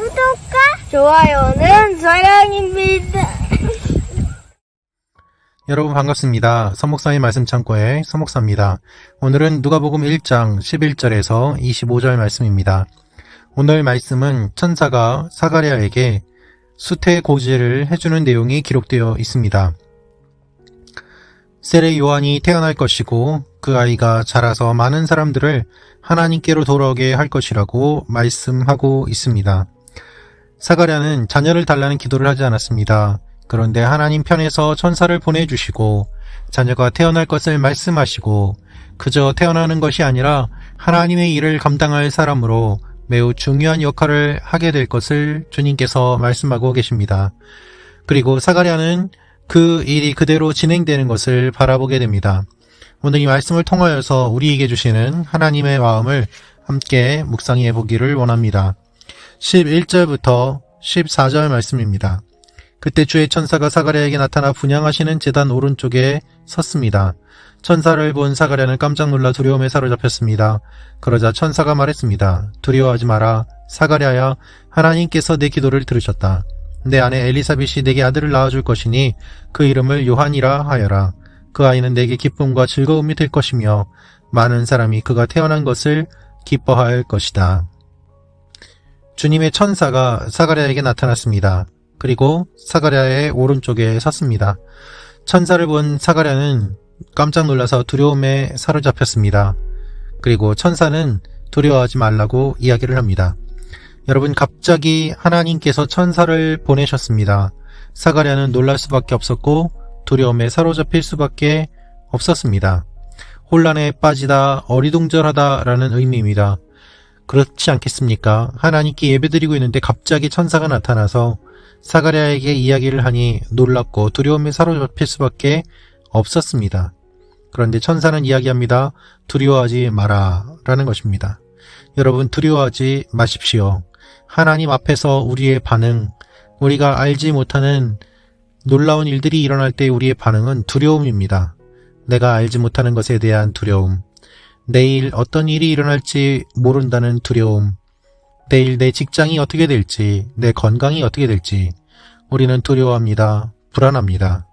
구독과 좋아요는 사랑입니다. 여러분 반갑습니다. 서목사의 말씀 창고의 서목사입니다. 오늘은 누가복음 1장 11절에서 25절 말씀입니다. 오늘 말씀은 천사가 사가랴에게 수태 고지를 해주는 내용이 기록되어 있습니다. 세례 요한이 태어날 것이고 그 아이가 자라서 많은 사람들을 하나님께로 돌아오게 할 것이라고 말씀하고 있습니다. 사가랴는 자녀를 달라는 기도를 하지 않았습니다. 그런데 하나님 편에서 천사를 보내주시고 자녀가 태어날 것을 말씀하시고 그저 태어나는 것이 아니라 하나님의 일을 감당할 사람으로 매우 중요한 역할을 하게 될 것을 주님께서 말씀하고 계십니다. 그리고 사가랴는 그 일이 그대로 진행되는 것을 바라보게 됩니다. 오늘 이 말씀을 통하여서 우리에게 주시는 하나님의 마음을 함께 묵상해 보기를 원합니다. 11절부터 14절 말씀입니다. 그때 주의 천사가 사가랴에게 나타나 분양하시는 재단 오른쪽에 섰습니다. 천사를 본 사가랴는 깜짝 놀라 두려움에 사로잡혔습니다. 그러자 천사가 말했습니다. 두려워하지 마라. 사가랴야, 하나님께서 내 기도를 들으셨다. 내 아내 엘리사벳이 내게 아들을 낳아줄 것이니 그 이름을 요한이라 하여라. 그 아이는 내게 기쁨과 즐거움이 될 것이며 많은 사람이 그가 태어난 것을 기뻐할 것이다. 주님의 천사가 사가랴에게 나타났습니다. 그리고 사가랴의 오른쪽에 섰습니다. 천사를 본 사가랴는 깜짝 놀라서 두려움에 사로잡혔습니다. 그리고 천사는 두려워하지 말라고 이야기를 합니다. 여러분 갑자기 하나님께서 천사를 보내셨습니다. 사가랴는 놀랄 수밖에 없었고 두려움에 사로잡힐 수밖에 없었습니다. 혼란에 빠지다 어리둥절하다라는 의미입니다. 그렇지 않겠습니까? 하나님께 예배드리고 있는데 갑자기 천사가 나타나서 사가랴에게 이야기를 하니 놀랍고 두려움에 사로잡힐 수밖에 없었습니다. 그런데 천사는 이야기합니다. 두려워하지 마라 라는 것입니다. 여러분 두려워하지 마십시오. 하나님 앞에서 우리의 반응, 우리가 알지 못하는 놀라운 일들이 일어날 때 우리의 반응은 두려움입니다. 내가 알지 못하는 것에 대한 두려움, 내일 어떤 일이 일어날지 모른다는 두려움, 내일 내 직장이 어떻게 될지, 내 건강이 어떻게 될지, 우리는 두려워합니다. 불안합니다.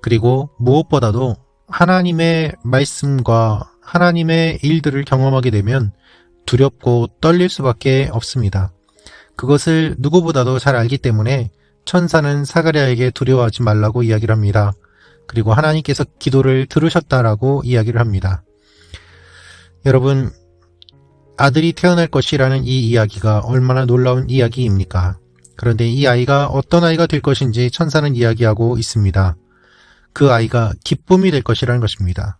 그리고 무엇보다도 하나님의 말씀과 하나님의 일들을 경험하게 되면 두렵고 떨릴 수밖에 없습니다. 그것을 누구보다도 잘 알기 때문에 천사는 사가랴에게 두려워하지 말라고 이야기를 합니다. 그리고 하나님께서 기도를 들으셨다라고 이야기를 합니다. 여러분, 아들이 태어날 것이라는 이 이야기가 얼마나 놀라운 이야기입니까? 그런데 이 아이가 어떤 아이가 될 것인지 천사는 이야기하고 있습니다. 그 아이가 기쁨이 될 것이라는 것입니다.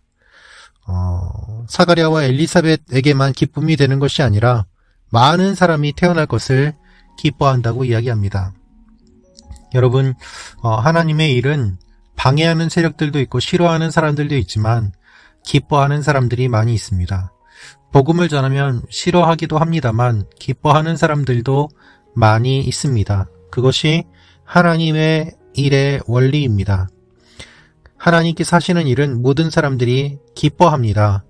어, 사가랴와 엘리사벳에게만 기쁨이 되는 것이 아니라 많은 사람이 태어날 것을 기뻐한다고 이야기합니다. 여러분, 어, 하나님의 일은 방해하는 세력들도 있고 싫어하는 사람들도 있지만 기뻐하는 사람들이 많이 있습니다. 복음을 전하면 싫어하기도 합니다만 기뻐하는 사람들도 많이 있습니다. 그것이 하나님의 일의 원리입니다. 하나님께서 하시는 일은 모든 사람들이 기뻐합니다.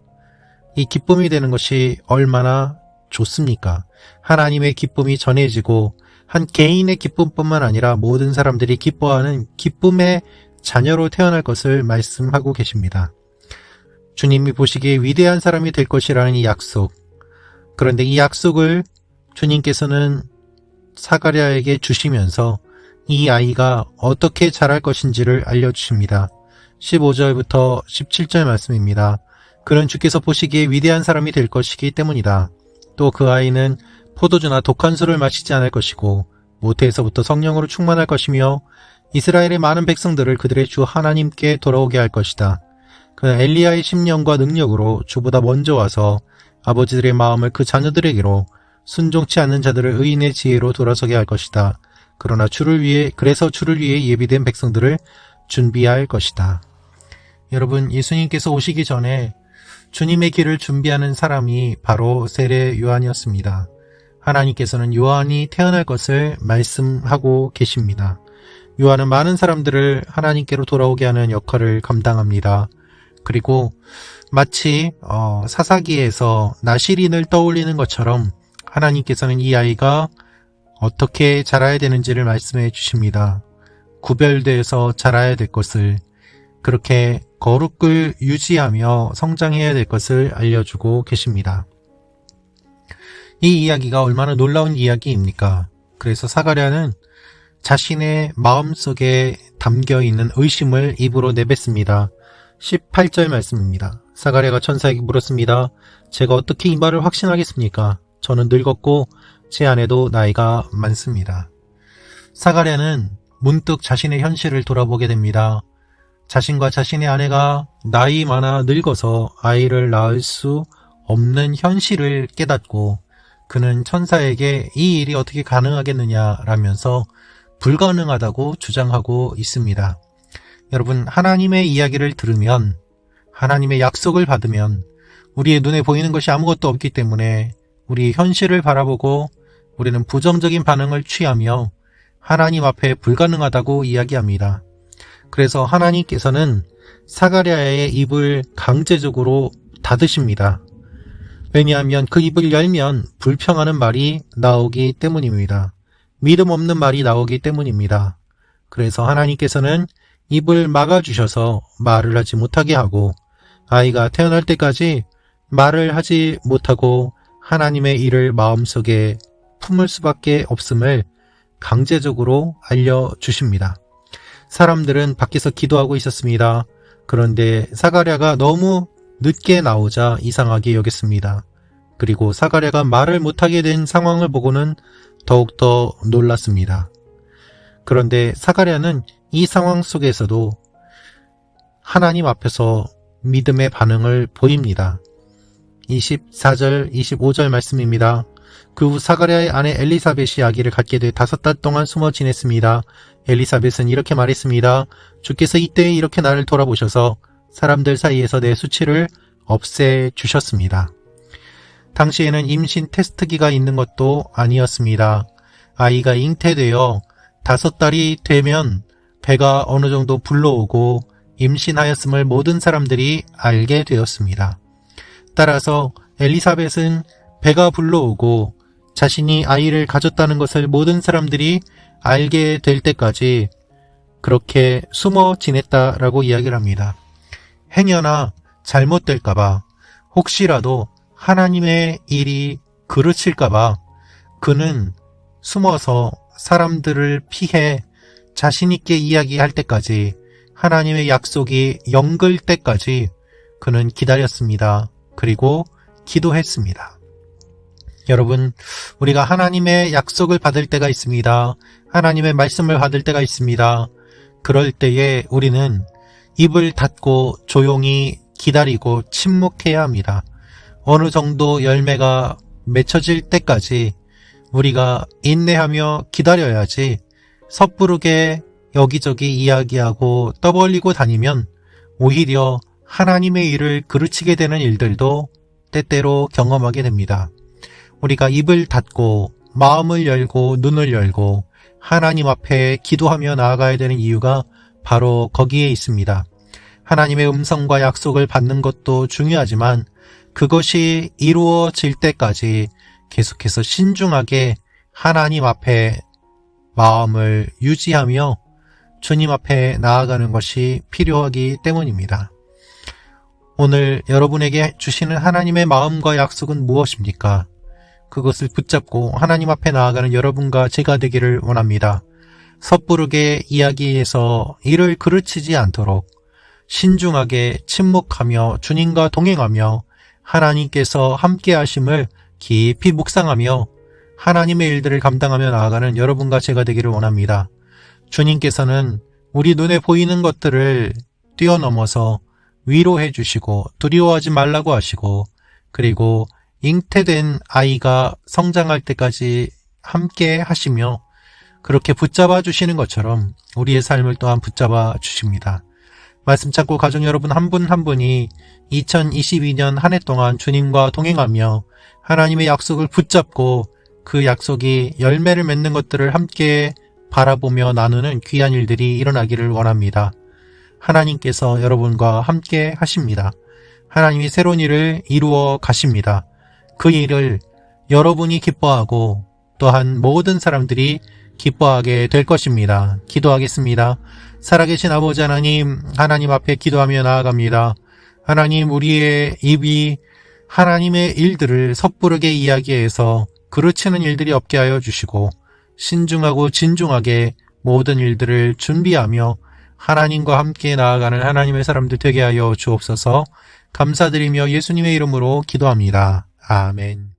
이 기쁨이 되는 것이 얼마나 좋습니까? 하나님의 기쁨이 전해지고 한 개인의 기쁨뿐만 아니라 모든 사람들이 기뻐하는 기쁨의 자녀로 태어날 것을 말씀하고 계십니다. 주님이 보시기에 위대한 사람이 될 것이라는 이 약속. 그런데 이 약속을 주님께서는 사가랴에게 주시면서 이 아이가 어떻게 자랄 것인지를 알려주십니다. 15절부터 17절 말씀입니다. 그는 주께서 보시기에 위대한 사람이 될 것이기 때문이다. 또 그 아이는 포도주나 독한 술을 마시지 않을 것이고 모태에서부터 성령으로 충만할 것이며 이스라엘의 많은 백성들을 그들의 주 하나님께 돌아오게 할 것이다. 그는 엘리야의 심령과 능력으로 주보다 먼저 와서 아버지들의 마음을 그 자녀들에게로 순종치 않는 자들을 의인의 지혜로 돌아서게 할 것이다. 그러나 주를 위해 그래서 주를 위해 예비된 백성들을 준비할 것이다. 여러분 예수님께서 오시기 전에 주님의 길을 준비하는 사람이 바로 세례 요한이었습니다. 하나님께서는 요한이 태어날 것을 말씀하고 계십니다. 요한은 많은 사람들을 하나님께로 돌아오게 하는 역할을 감당합니다. 그리고 마치 어, 사사기에서 나시린을 떠올리는 것처럼 하나님께서는 이 아이가 어떻게 자라야 되는지를 말씀해 주십니다. 구별돼서 자라야 될 것을 그렇게 거룩을 유지하며 성장해야 될 것을 알려주고 계십니다. 이 이야기가 얼마나 놀라운 이야기입니까? 그래서 사가랴는 자신의 마음속에 담겨 있는 의심을 입으로 내뱉습니다. 18절 말씀입니다. 사가랴가 천사에게 물었습니다. 제가 어떻게 이 말을 확신하겠습니까? 저는 늙었고 제 아내도 나이가 많습니다. 사가랴는 문득 자신의 현실을 돌아보게 됩니다. 자신과 자신의 아내가 나이 많아 늙어서 아이를 낳을 수 없는 현실을 깨닫고 그는 천사에게 이 일이 어떻게 가능하겠느냐라면서 불가능하다고 주장하고 있습니다. 여러분, 하나님의 이야기를 들으면, 하나님의 약속을 받으면, 우리의 눈에 보이는 것이 아무것도 없기 때문에 우리 현실을 바라보고 우리는 부정적인 반응을 취하며 하나님 앞에 불가능하다고 이야기합니다. 그래서 하나님께서는 사가랴의 입을 강제적으로 닫으십니다. 왜냐하면 그 입을 열면 불평하는 말이 나오기 때문입니다. 믿음 없는 말이 나오기 때문입니다. 그래서 하나님께서는 입을 막아주셔서 말을 하지 못하게 하고 아이가 태어날 때까지 말을 하지 못하고 하나님의 일을 마음속에 품을 수밖에 없음을 강제적으로 알려주십니다. 사람들은 밖에서 기도하고 있었습니다. 그런데 사가랴가 너무 늦게 나오자 이상하게 여겼습니다. 그리고 사가랴가 말을 못하게 된 상황을 보고는 더욱더 놀랐습니다. 그런데 사가랴는 이 상황 속에서도 하나님 앞에서 믿음의 반응을 보입니다. 24절, 25절 말씀입니다. 그 후 사가랴의 아내 엘리사벳이 아기를 갖게 돼 다섯 달 동안 숨어 지냈습니다. 엘리사벳은 이렇게 말했습니다. 주께서 이때에 이렇게 나를 돌아보셔서 사람들 사이에서 내 수치를 없애 주셨습니다. 당시에는 임신 테스트기가 있는 것도 아니었습니다. 아이가 잉태되어 다섯 달이 되면 배가 어느 정도 불러오고 임신하였음을 모든 사람들이 알게 되었습니다. 따라서 엘리사벳은 배가 불러오고 자신이 아이를 가졌다는 것을 모든 사람들이 알게 될 때까지 그렇게 숨어 지냈다라고 이야기를 합니다. 행여나 잘못될까봐 혹시라도 하나님의 일이 그르칠까봐 그는 숨어서 사람들을 피해 자신있게 이야기할 때까지 하나님의 약속이 연글 때까지 그는 기다렸습니다. 그리고 기도했습니다. 여러분, 우리가 하나님의 약속을 받을 때가 있습니다. 하나님의 말씀을 받을 때가 있습니다. 그럴 때에 우리는 입을 닫고 조용히 기다리고 침묵해야 합니다. 어느 정도 열매가 맺혀질 때까지 우리가 인내하며 기다려야지 섣부르게 여기저기 이야기하고 떠벌리고 다니면 오히려 하나님의 일을 그르치게 되는 일들도 때때로 경험하게 됩니다. 우리가 입을 닫고 마음을 열고 눈을 열고 하나님 앞에 기도하며 나아가야 되는 이유가 바로 거기에 있습니다. 하나님의 음성과 약속을 받는 것도 중요하지만 그것이 이루어질 때까지 계속해서 신중하게 하나님 앞에 마음을 유지하며 주님 앞에 나아가는 것이 필요하기 때문입니다. 오늘 여러분에게 주시는 하나님의 마음과 약속은 무엇입니까? 그것을 붙잡고 하나님 앞에 나아가는 여러분과 제가 되기를 원합니다. 섣부르게 이야기해서 이를 그르치지 않도록 신중하게 침묵하며 주님과 동행하며 하나님께서 함께 하심을 깊이 묵상하며 하나님의 일들을 감당하며 나아가는 여러분과 제가 되기를 원합니다. 주님께서는 우리 눈에 보이는 것들을 뛰어넘어서 위로해 주시고 두려워하지 말라고 하시고 그리고 잉태된 아이가 성장할 때까지 함께 하시며 그렇게 붙잡아 주시는 것처럼 우리의 삶을 또한 붙잡아 주십니다. 말씀 찾고 가정 여러분 한 분한 분이 2022년 한 해 동안 주님과 동행하며 하나님의 약속을 붙잡고 그 약속이 열매를 맺는 것들을 함께 바라보며 나누는 귀한 일들이 일어나기를 원합니다. 하나님께서 여러분과 함께 하십니다. 하나님이 새로운 일을 이루어 가십니다. 그 일을 여러분이 기뻐하고 또한 모든 사람들이 기뻐하게 될 것입니다. 기도하겠습니다. 살아계신 아버지 하나님, 하나님 앞에 기도하며 나아갑니다. 하나님, 우리의 입이 하나님의 일들을 섣부르게 이야기해서 그르치는 일들이 없게 하여 주시고, 신중하고 진중하게 모든 일들을 준비하며 하나님과 함께 나아가는 하나님의 사람들 되게 하여 주옵소서 감사드리며 예수님의 이름으로 기도합니다. 아멘.